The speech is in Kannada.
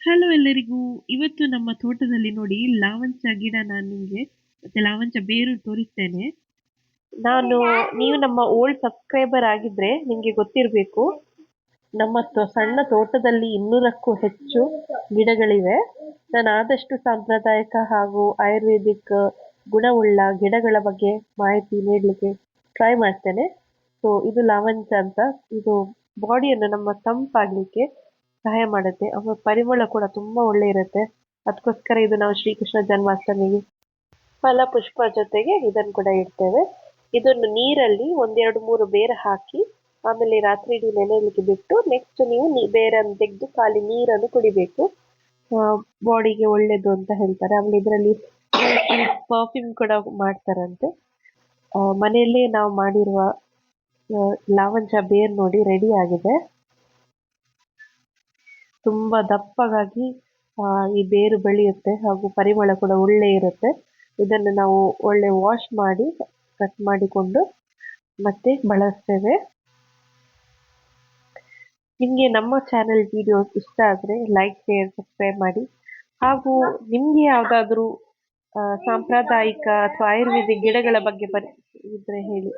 ಹಲೋ ಎಲ್ಲರಿಗೂ. ಇವತ್ತು ನಮ್ಮ ತೋಟದಲ್ಲಿ ನೋಡಿ ಲಾವಂಚ ಗಿಡ ನಾನು ನಿಮಗೆ, ಮತ್ತೆ ಲಾವಂಚ ಬೇರು ತೋರಿಸ್ತೇನೆ. ನಾನು, ನೀವು ನಮ್ಮ ಓಲ್ಡ್ ಸಬ್ಸ್ಕ್ರೈಬರ್ ಆಗಿದ್ರೆ ನಿಮಗೆ ಗೊತ್ತಿರಬೇಕು, ನಮ್ಮ ಸಣ್ಣ ತೋಟದಲ್ಲಿ ಇನ್ನೂರಕ್ಕೂ ಹೆಚ್ಚು ಗಿಡಗಳಿವೆ. ನಾನು ಆದಷ್ಟು ಸಾಂಪ್ರದಾಯಿಕ ಹಾಗೂ ಆಯುರ್ವೇದಿಕ್ ಗುಣವುಳ್ಳ ಗಿಡಗಳ ಬಗ್ಗೆ ಮಾಹಿತಿ ನೀಡಲಿಕ್ಕೆ ಟ್ರೈ ಮಾಡ್ತೇನೆ. ಸೊ ಇದು ಲಾವಂಚ ಅಂತ. ಇದು ಬಾಡಿಯನ್ನು ನಮ್ಮ ತಂಪಾಗಲಿಕ್ಕೆ ಸಹಾಯ ಮಾಡುತ್ತೆ. ಅವರ ಪರಿಮಳ ಕೂಡ ತುಂಬಾ ಒಳ್ಳೆ ಇರುತ್ತೆ. ಅದಕ್ಕೋಸ್ಕರ ಇದು ನಾವು ಶ್ರೀಕೃಷ್ಣ ಜನ್ಮಾಷ್ಟಮಿಗೆ ಫಲ ಪುಷ್ಪ ಜೊತೆಗೆ ಇದನ್ನು ಕೂಡ ಇಡ್ತೇವೆ. ಇದನ್ನು ನೀರಲ್ಲಿ ಒಂದೆರಡು ಮೂರು ಬೇರೆ ಹಾಕಿ, ಆಮೇಲೆ ರಾತ್ರಿ ಇಡೀ ನೆನೆಯಲಿಕ್ಕೆ ಬಿಟ್ಟು ನೆಕ್ಸ್ಟ್ ನೀವು ಬೇರನ್ನು ತೆಗೆದು ಖಾಲಿ ನೀರನ್ನು ಕುಡಿಬೇಕು. ಬಾಡಿಗೆ ಒಳ್ಳೇದು ಅಂತ ಹೇಳ್ತಾರೆ. ಆಮೇಲೆ ಇದರಲ್ಲಿ ಪರ್ಫ್ಯೂಮ್ ಕೂಡ ಮಾಡ್ತಾರಂತೆ. ಮನೆಯಲ್ಲೇ ನಾವು ಮಾಡಿರುವ ಲಾವಂಚ ಬೇರ್ ನೋಡಿ ರೆಡಿ ಆಗಿದೆ. ತುಂಬಾ ದಪ್ಪಗಾಗಿ ಈ ಬೇರು ಬೆಳೆಯುತ್ತೆ ಹಾಗೂ ಪರಿಮಳ ಕೂಡ ಒಳ್ಳೆ ಇರುತ್ತೆ. ಇದನ್ನು ನಾವು ಒಳ್ಳೆ ವಾಶ್ ಮಾಡಿ ಕಟ್ ಮಾಡಿಕೊಂಡು ಮತ್ತೆ ಬಳಸ್ತೇವೆ. ನಿಮಗೆ ನಮ್ಮ ಚಾನೆಲ್ ವಿಡಿಯೋ ಇಷ್ಟ ಆದರೆ ಲೈಕ್ ಶೇರ್ ಸಬ್ಸ್ಕ್ರೈಬ್ ಮಾಡಿ. ಹಾಗೂ ನಿಮಗೆ ಯಾವುದಾದ್ರೂ ಸಾಂಪ್ರದಾಯಿಕ ಅಥವಾ ಆಯುರ್ವೇದಿಕ್ ಗಿಡಗಳ ಬಗ್ಗೆ ಪರಿ ಇದ್ರೆ ಹೇಳಿ.